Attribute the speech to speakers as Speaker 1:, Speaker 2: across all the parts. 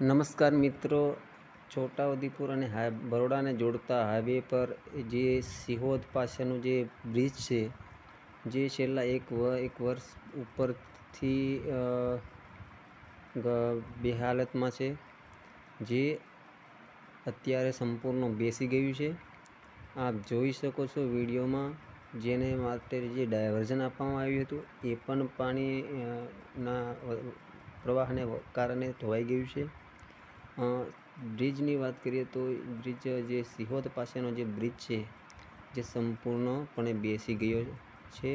Speaker 1: નમસ્કાર મિત્રો. છોટાઉદેપુર અને હાઈ બરોડાને જોડતા હાઈવે પર જે સિહોદ પાસેનું જે બ્રિજ છે જે છેલ્લા એક વ એક વર્ષ ઉપરથી બે હાલતમાં છે જે અત્યારે સંપૂર્ણ બેસી ગયું છે. આપ જોઈ શકો છો વિડીયોમાં જેને માટે જે ડાયવર્ઝન આપવામાં આવ્યું હતું એ પણ પાણી અ, ના વ- પ્રવાહને કારણે ધોવાઈ ગયું છે. બ્રિજની વાત કરીએ તો બ્રિજ જે સિહોદ પાસેનો જે બ્રિજ છે, જે સંપૂર્ણપણે બેસી ગયો છે.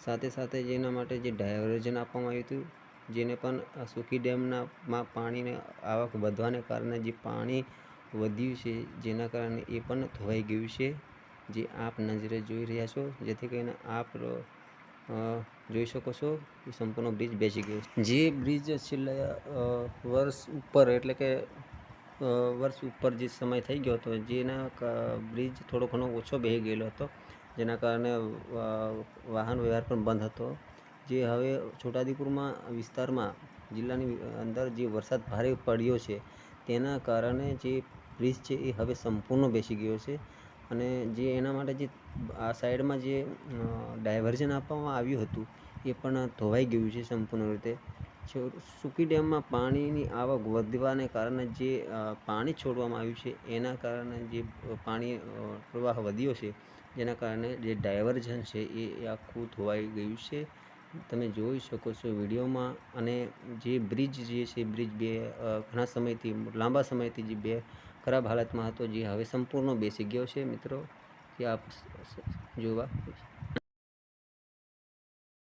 Speaker 1: સાથે સાથે જેના માટે જે ડાયવર્ઝન આપવામાં આવ્યું હતું, જેને પણ સુખી ડેમનામાં પાણીને આવક વધવાને કારણે જે પાણી વધ્યું છે, જેના કારણે એ પણ ધોવાઈ ગયું છે. જે આપ નજરે જોઈ રહ્યા છો, જેથી કરીને આપ જોઈ શકો છો એ સંપૂર્ણ બ્રિજ બેસી ગયો છે. જે બ્રિજ છેલ્લા વર્ષ ઉપર, એટલે કે વર્ષ ઉપર જે સમય થઈ ગયો હતો, જેના બ્રિજ થોડો ઘણો ઓછો બેસી ગયેલો હતો. જેના કારણે વાહન વ્યવહાર પણ બંધ હતો. જે હવે છોટાઉદેપુરમાં વિસ્તારમાં, જિલ્લાની અંદર જે વરસાદ ભારે પડ્યો છે, તેના કારણે જે બ્રિજ છે એ હવે સંપૂર્ણ બેસી ગયો છે. અને જે એના માટે જે આ સાઈડમાં જે ડાયવર્ઝન આપવામાં આવ્યું હતું, એ પણ ધોવાઈ ગયું છે સંપૂર્ણ રીતે. સુકી ડેમમાં પાણીની આવક વધવાને કારણે જે પાણી છોડવામાં આવ્યું છે, એના કારણે જે પાણી પ્રવાહ વધ્યો છે, જેના કારણે જે ડાયવર્ઝન છે, એ આખું ધોવાઈ ગયું છે. તમે જોઈ શકો છો વિડીયોમાં, અને જે બ્રિજ જે છે, બ્રિજ બે ઘણા સમયથી, લાંબા સમયથી જે બે ખરાબ હાલતમાં હતો જે હવે સંપૂર્ણ બેસી ગયો છે મિત્રો. તે આપ જોવા